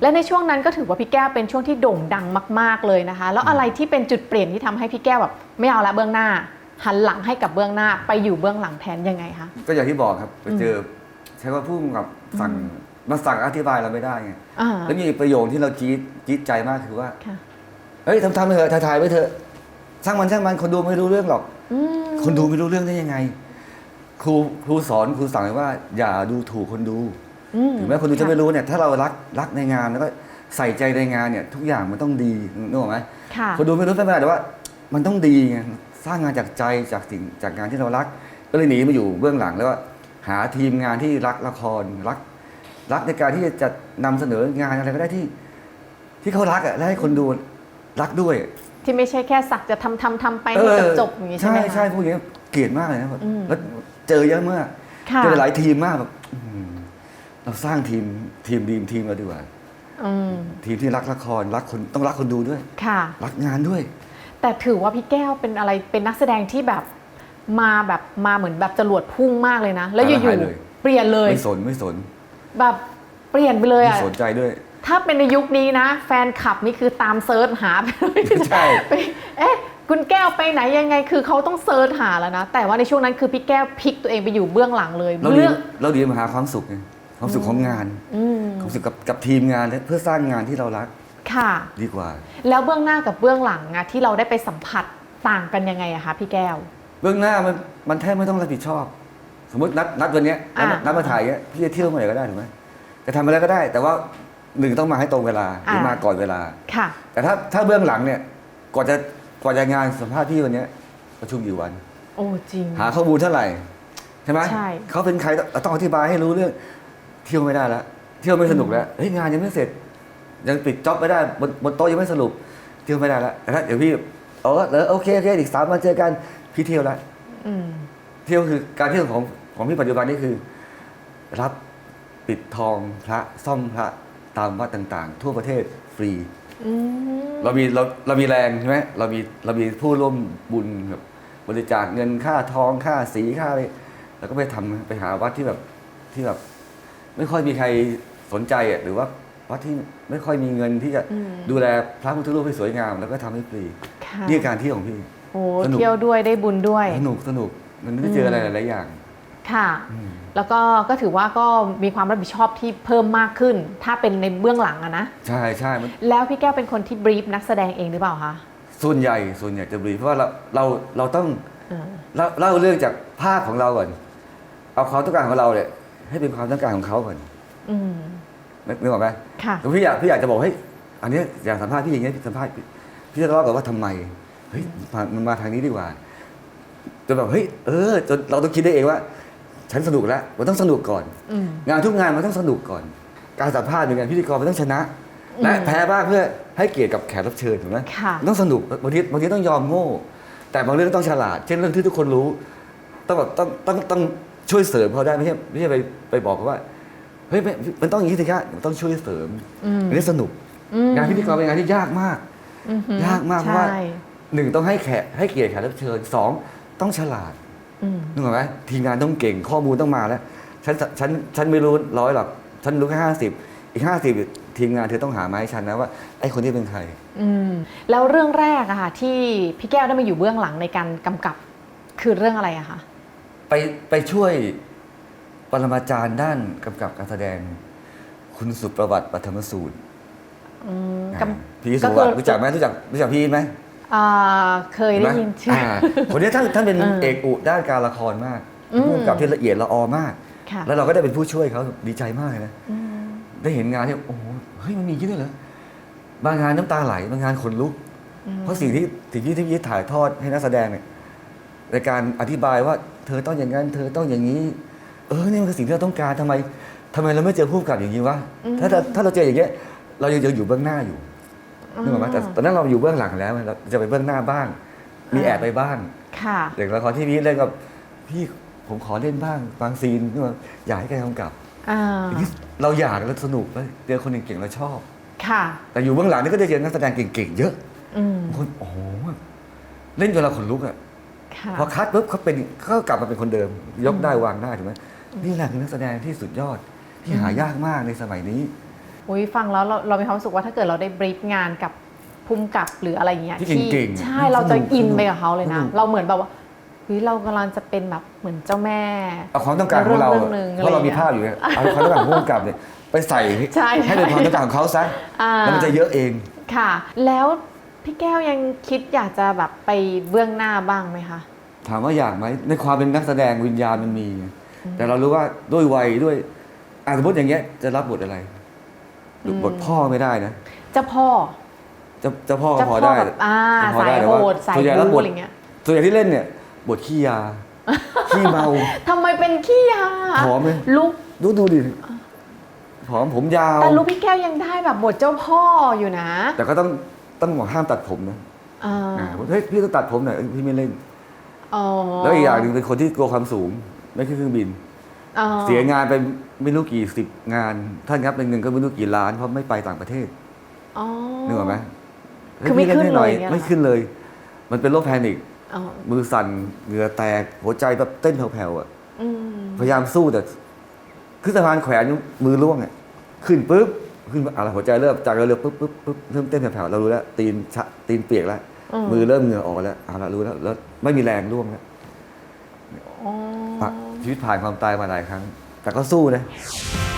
และในช่วงนั้นก็ถือว่าพี่แก้วเป็นช่วงที่โด่งดังมาก ๆเลยนะคะ แล้วอะไรที่เป็นจุดเปลี่ยนที่ทำให้พี่แก้วแบบไม่เอาละเบื้องหน้า หันหลังให้กับเบื้องหน้าไปอยู่เบื้องหลังแทนยังไงคะก็อย่างที่บอกครับไปเจอใช้ว่าผู้กำกับสั่งมาสั่งอธิบายเราไม่ได้ไงอ่าแล้วมีประโยคที่เราจี๊ดจี๊ดใจมากคือว่าค่ะเฮ้ยทำทำไปเถอะถ่ายๆไปเถอะช่างมันช่างมันคนดูไม่รู้เรื่องหรอกอืมคนดูไม่รู้เรื่องได้ยังไง ครูครูสอนครูสั่งไว้ว่า อย่าดูถูกคนดูอืม ถึงแม้คนดูจะไม่รู้เนี่ยถ้าเรารักรักในงานแล้วก็ใส่ใจในงานเนี่ย ทุกอย่างมันต้องดีนึกออกไหมค่ะคนดูไม่รู้ไม่เป็นไรแต่ว่า มันต้องดีไงสร้างงานจากใจจากสิ่งจากงานที่เรารัก ก็เลยหนีมาอยู่เบื้องหลังแล้วก็หาทีมงานที่รักละครรัก รักในการที่จะนำเสนองานอะไรก็ได้ที่ ที่เขารักอะและให้คนดูรักด้วย ที่ไม่ใช่แค่สักจะทำทำทำไปให้จบจบๆอย่างนี้ใช่ไหมคะใช่พวกนี้เกลียดมากเลยนะแบบอืมแล้วเจอเยอะมากค่ะเจอหลายทีมมากแบบอื้อหือ เราสร้างทีมทีมดีมทีมเราดีกว่าอืมทีมที่รักละครรักคนต้องรักคนดูด้วย ค่ะ รักงานด้วย แต่ถือว่าพี่แก้วเป็นอะไรเป็นนักแสดงที่แบบมาแบบมาเหมือนแบบจรวดพุ่งมากเลยนะ แล้วอหายยู่เลย ๆเปลี่ยนเลย ไม่สนไม่สนแบบเปลี่ยนไปเลยไม่อะสนใจด้วย ถ้าเป็นในยุคนี้นะ แฟนคลับนี่คือตามเซิร์ชหาไปเลยใช่ ไปเอ๊ะคุณแก้วไปไหนยังไงคือเขาต้องเซิร์ชหาแล้วนะ แต่ว่าในช่วงนั้นคือพี่แก้วพลิกตัวเองไปอยู่เบื้องหลังเลยเราดีเรื่องเราดีมาหาความสุขไง ความสุขของงานอืมความสุขกับกับทีมงานและเพื่อสร้างงานที่เรารักค่ะ ดีกว่า แล้วเบื้องหน้ากับเบื้องหลังอะที่เราได้ไปสัมผัสต่างกันยังไงอะคะพี่แก้ว เบื้องหน้ามันมันแทบไม่ต้องรับผิดชอบ สมมตินัดนัดวันเนี้ยนัดอ่านัดมาถ่ายเนี้ยพี่จะเที่ยวเมื่อไหร่ก็ได้ถูกไหมจะทำอะไรก็ได้ แต่ว่าหนึ่งต้องมาให้ตรงเวลาหรืออ่ามมาก่อนเวลา ค่ะ แต่ถ้าถ้าเบื้องหลังเนี่ยกว่าจะกว่าจะงานสัมภาษณ์พี่วันเนี้ยประชุมกี่วัน โอ้จริง หาข้อมูลเท่าไหร่ใช่ไหมใช่ เขาเป็นใครต้องต้องอธิบายให้รู้เรื่อง เที่ยวไม่ได้แล้วเที่ยวไม่สนุกแล้วเฮ้ยงานยังไม่เสร็จ ยังปิดจ็อบไม่ได้บนบนโต๊ะยังไม่สรุป เที่ยวไม่ได้แล้วแต่ถ้าเดี๋ยวพี่เออเออโอเคโอเคอีกสามวันเจอกันพี่เที่ยวแล้วอืมเที่ยวคือการเที่ยวของของพี่ปัจจุบันนี่คือ รับปิดทองพระซ่อมพระตามวัดต่างๆ ทั่วประเทศฟรีอืมเรามีเราเรามีแรงใช่ไหมเรามีเรามีผู้ร่วมบุญแบบบริจาคเงินค่าทองค่าสีค่าอะไรแล้วก็ไปทำไปหาวัดที่แบบที่แบบ ไม่ค่อยมีใครสนใจอะหรือว่าวัดที่ไม่ค่อยมีเงินที่จะอืมดูแลพระพุทธรูปให้สวยงาม แล้วก็ทำให้ฟรีค่ะนี่คือการเที่ยวของพี่โอ้สนุกเที่ยวด้วยได้บุญด้วยสนุกสนุกมันได้เจออะไรหลายๆอย่าง ค่ะอืมแล้วก็ก็ถือว่าก็มีความรับผิดชอบที่เพิ่มมากขึ้น ถ้าเป็นในเบื้องหลังอะนะใช่ใช่มันแล้วพี่แก้วเป็นคนที่บรีฟนักแสดงเองหรือเปล่าคะส่วนใหญ่ส่วนใหญ่จะบรีฟเพราะว่าเราเราเราต้องเออเล่าเล่าเรื่องจากภาพของเราก่อนเอาความต้องการของเราเนี่ย ให้เป็นความต้องการของเขาก่อนอืมนึกนึกออกไหมค่ะแล้วพี่อยากพี่อยากจะบอกให้ยอันเนี้ยอยากสัมภาษณ์พี่อย่างเงี้ยพี่สัมภาษณ์พี่พี่จะเล่าก่อนว่าทำไมเฮ้ยมันมันมาทางนี้ดีกว่าจนแบบเฮ้ยเออจนเราต้องคิดได้เองว่า ฉันสนุกแล้วมันต้องสนุกก่อนอืมงานทุกงานมันต้องสนุกก่อน การสัมภาษณ์เหมือนกันพิธีกรมันต้องชนะอืมและแพ้บ้างเพื่อให้เกียรติกับแขกรับเชิญถูกไหมค่ะมันต้องสนุกบางทีบางทีต้องยอมโง่ แต่บางเรื่องต้องฉลาด เช่นเรื่องที่ทุกคนรู้ ต้องแบบต้องต้องต้อง ช่วยเสริมเขาได้ไม่ใช่ไม่ใช่ไปไปบอกเขาว่าเฮ้ยไม่มันต้องอย่างนี้สิครับมันต้องช่วยเสริมอืมอันนี้สนุกอืมงานพิธีกรเป็นงานที่ยากมากอือหือยากมากเพราะว่าใช่หนึ่งต้องให้แขกให้เกียรติแขกรับเชิญสองต้องฉลาดอืมนึกออกไหมทีมงานต้องเก่งข้อมูลต้องมาแล้วฉันฉันฉันไม่รู้ร้อยหรอกฉันรู้แค่ห้าสิบอีกห้าสิบทีมงานเธอต้องหามาให้ฉันนะว่าไอ้คนที่เป็นใครอืมแล้วเรื่องแรกอะค่ะที่พี่แก้วได้มาอยู่เบื้องหลังในการกำกับคือเรื่องอะไรอะคะ ไปไปช่วยปรมาจารย์ด้านกำกับการแสดง คุณสุประวัติปฐมสูตรอืมอ่ากำ พี่สุประวัติรู้จักไหมรู้จักรู้จักพี่ไหมอ่าเคยได้ยินชื่ออ่าคนนี้ท่านท่านเป็นเออเอกอุด้านการละครมากอืม ผู้กำกับที่ละเอียดละออมาก ค่ะแล้วเราก็ได้เป็นผู้ช่วยเขาดีใจมากเลยนะ อืมได้เห็นงานที่โอ้โหเฮ้ยมันมีอย่างนี้ด้วยเหรอบางงานน้ำตาไหลบางงานขนลุก อืม เพราะสิ่งที่สิ่งที่ที่พี่ถ่ายทอดให้นักแสดงเนี่ยในการอธิบายว่า เธอต้องอย่างนั้น เธอต้องอย่างนี้ เออนี่มันคือสิ่งที่เราต้องการทำไมทำไมเราไม่เจอผู้กำกับอย่างนี้วะถ้าถ้าถ้าเราเจออย่างเงี้ย เรายังจะอยู่เบื้องหน้าอยู่นึกออกไหมแต่ตอนนั้นเราอยู่เบื้องหลังแล้วเราจะไปเบื้องหน้าบ้าง มีแอบไปบ้างค่ะอย่างละครที่พี่เล่นกับพี่ผมขอเล่นบ้างบางซีนนี่ว่าอยากให้แกกำกับอ่าอย่างนี้เราอยากแล้วสนุกแล้วเจอคนเก่งๆเราชอบค่ะ แต่อยู่เบื้องหลังนี่ก็ได้เจอนักแสดงเก่งๆเยอะอืมบางคนโอ้โหเล่นจนเราขนลุกอะค่ะ พอคัดปุ๊บเขาเป็นเขากลับมาเป็นคนเดิม ยกได้วางได้ถูกไหมนี่แหละคือนักแสดงที่สุดยอดที่หายากมากในสมัยนี้อุ้ยฟังแล้วเราเรามีความรู้สึกว่าถ้าเกิดเราได้บรีฟงานกับภูมิกับหรืออะไรอย่างเงี้ยที่เก่งๆใช่สนุกเราจะอินสนุกไปกับเขาเลยนะสนุกเราเหมือนแบบว่าเฮ้ยเรากำลังจะเป็นแบบเหมือนเจ้าแม่เอาความต้องการของเราเรื่องหนึ่งเพราะเรามีภาพอยู่เนี่ยเอาความต้องการของผู้กำกับเนี่ยไปใส่ใช่ให้เป็นความต้องการของเขาซะอ่าแล้วมันจะเยอะเองค่ะ แล้ว พี่แก้วยังคิดอยากจะแบบไปเบื้องหน้าบ้างไหมคะ ถามว่าอยากไหมในความเป็นนักแสดงวิญญาณมันมีไงแต่เรารู้ว่าด้วยวัยด้วยอาสมมติอย่างเงี้ยจะรับบทอะไรอืมบทพ่อไม่ได้นะเจ้าพ่อจะจะพ่อก็เจ้าพอพ่อได้แบบอ่าพอสาได้ยแต่โหว่าดสายส่วนใหญ่แล้วบูบทอะไรเงี้ยส่วนใหญ่ที่เล่นเนี่ย บทขี้ยาขี้เมาทำไมเป็นขี้ยาผอมไหมลุกดูดูดิผอมผมยาวแต่ลุกพี่แก้วยังได้แบบบทเจ้าพ่ออยู่นะ แต่ก็ต้อง ต้องบอกห้ามตัดผมนะอ่าอ่าเฮ้ยพี่ต้องตัดผมหน่อยเอ้ยพี่ไม่เล่น อ๋อแล้วอีกอย่างหนึ่งเป็นคนที่กลัวความสูงไม่ขึ้นเครื่องบิน อ๋อเสียงานไปไม่รู้กี่สิบงานท่านครับเป็นเงินก็ไม่รู้กี่ล้านเพราะไม่ไปต่างประเทศอ๋อ นึกออกไหมคือไม่ฮ้ขึ้นให้หน่อเลยอย่างเงี้ยเหรอ ไม่ขึ้นเลย มันเป็นโรคแพนิคอ๋อมือสั่นเหงื่อแตก หัวใจแบบเต้นแผ่วๆอะ อืม พยายามสู้แต่ขึ้นสะพานแขวนมือล่วงอะขึ้นปุ๊บ ขึ้นอะไรหัวใจเริ่มจากเรือปุ๊บปุ๊บปุ๊บเริ่มเต้นแผ่วๆเรารู้แล้วตีนชะตีนเปียกแล้วมือเริ่มเหงื่อออกแล้วเอาละรู้แล้วแล้วไม่มีแรงร่วงแล้วอ๋อปะชีวิตผ่านความตายมาหลายครั้ง แต่ก็สู้นะค